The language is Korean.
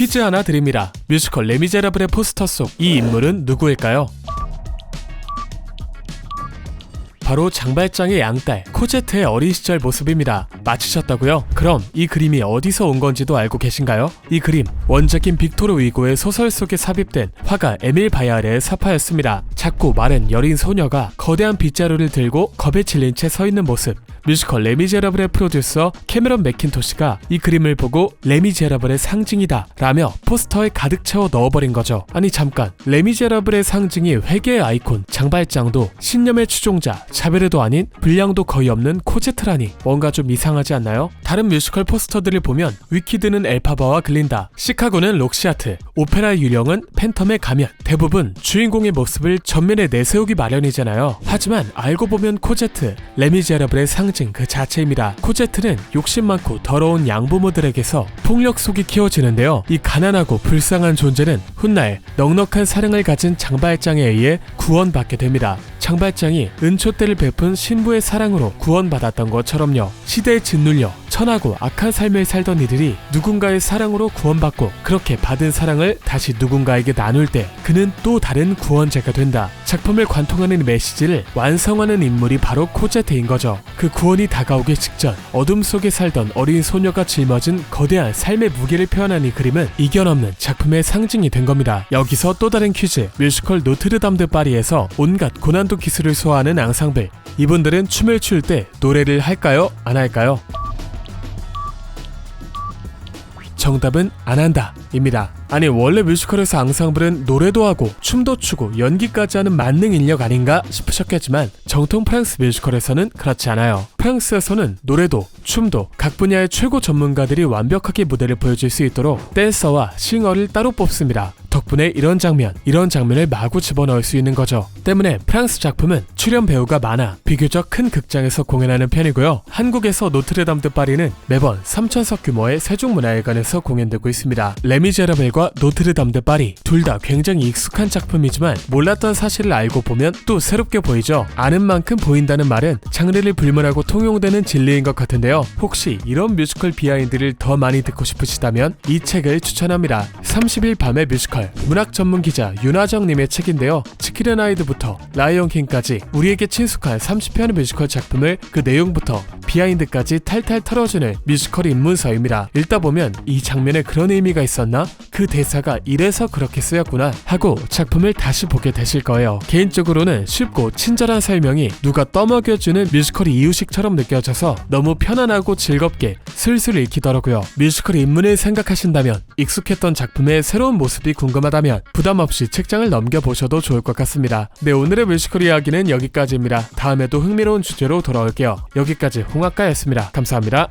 퀴즈 하나 드립니다. 뮤지컬 레미제라블의 포스터 속 이 인물은 누구일까요? 바로 장발장의 양딸 코제트의 어린 시절 모습입니다. 맞히셨다고요? 그럼 이 그림이 어디서 온 건지도 알고 계신가요? 이 그림 원작인 빅토르 위고의 소설 속에 삽입된 화가 에밀 바야르의 사파였습니다. 작고 마른 여린 소녀가 거대한 빗자루를 들고 겁에 질린 채 서 있는 모습. 뮤지컬 레미제라블의 프로듀서 캐메런 맥킨토시가 이 그림을 보고 레미제라블의 상징이다 라며 포스터에 가득 채워 넣어버린 거죠. 아니 잠깐 레미제라블의 상징이 회계의 아이콘 장발장도 신념의 추종자 자베르도 아닌 분량도 거의 없는 코제트라니 뭔가 좀 이상하지 않나요? 다른 뮤지컬 포스터들을 보면 위키드는 엘파바와 글린다 시카고는 록시아트 오페라 유령은 팬텀의 가면 대부분 주인공의 모습을 전면에 내세우기 마련이잖아요. 하지만 알고 보면 코제트 레미제라블의 상징 그 자체입니다. 코제트는 욕심 많고 더러운 양부모들에게서 폭력 속이 키워지는데요. 이 가난하고 불쌍한 존재는 훗날 넉넉한 사랑을 가진 장발장에 의해 구원받게 됩니다. 장발장이 은초대를 베푼 신부의 사랑으로 구원받았던 것처럼요. 시대에 짓눌려 천하고 악한 삶을 살던 이들이 누군가의 사랑으로 구원받고 그렇게 받은 사랑을 다시 누군가에게 나눌 때 그는 또 다른 구원자가 된다. 작품을 관통하는 메시지를 완성하는 인물이 바로 코제트인 거죠. 그 구원이 다가오기 직전 어둠 속에 살던 어린 소녀가 짊어진 거대한 삶의 무게를 표현한 이 그림은 이견없는 작품의 상징이 된 겁니다. 여기서 또 다른 퀴즈. 뮤지컬 노트르담 드 파리에서 온갖 고난도 기술을 소화하는 앙상블. 이분들은 춤을 출 때 노래를 할까요? 안 할까요? 정답은 안 한다. 입니다. 아니 원래 뮤지컬에서 앙상블은 노래도 하고 춤도 추고 연기까지 하는 만능 인력 아닌가 싶으셨겠지만 정통 프랑스 뮤지컬에서는 그렇지 않아요. 프랑스에서는 노래도 춤도 각 분야의 최고 전문가들이 완벽하게 무대를 보여줄 수 있도록 댄서와 싱어를 따로 뽑습니다. 덕분에 이런 장면, 이런 장면을 마구 집어넣을 수 있는 거죠. 때문에 프랑스 작품은 출연 배우가 많아 비교적 큰 극장에서 공연하는 편이고요. 한국에서 노트르담 드 파리는 매번 3천석 규모의 세종문화회관에서 공연되고 있습니다. 레미제라벨과 노트르담 드 파리 둘 다 굉장히 익숙한 작품이지만 몰랐던 사실을 알고 보면 또 새롭게 보이죠. 아는 만큼 보인다는 말은 장르를 불문하고 통용되는 진리인 것 같은데요. 혹시 이런 뮤지컬 비하인드를 더 많이 듣고 싶으시다면 이 책을 추천합니다. 30일 밤의 뮤지컬 문학 전문 기자 윤하정님의 책인데요. 치키른 아이드부터 라이온킹까지 우리에게 친숙한 30편의 뮤지컬 작품을 그 내용부터 비하인드까지 탈탈 털어주는 뮤지컬 입문서입니다. 읽다 보면 이 장면에 그런 의미가 있었나? 그 대사가 이래서 그렇게 쓰였구나 하고 작품을 다시 보게 되실 거예요. 개인적으로는 쉽고 친절한 설명이 누가 떠먹여주는 뮤지컬 이유식처럼 느껴져서 너무 편안하고 즐겁게 슬슬 읽히더라고요. 뮤지컬 입문을 생각하신다면 익숙했던 작품의 새로운 모습이 궁금하다면 부담 없이 책장을 넘겨보셔도 좋을 것 같습니다. 네, 오늘의 뮤지컬 이야기는 여기까지입니다. 다음에도 흥미로운 주제로 돌아올게요. 여기까지 홍학가였습니다. 감사합니다.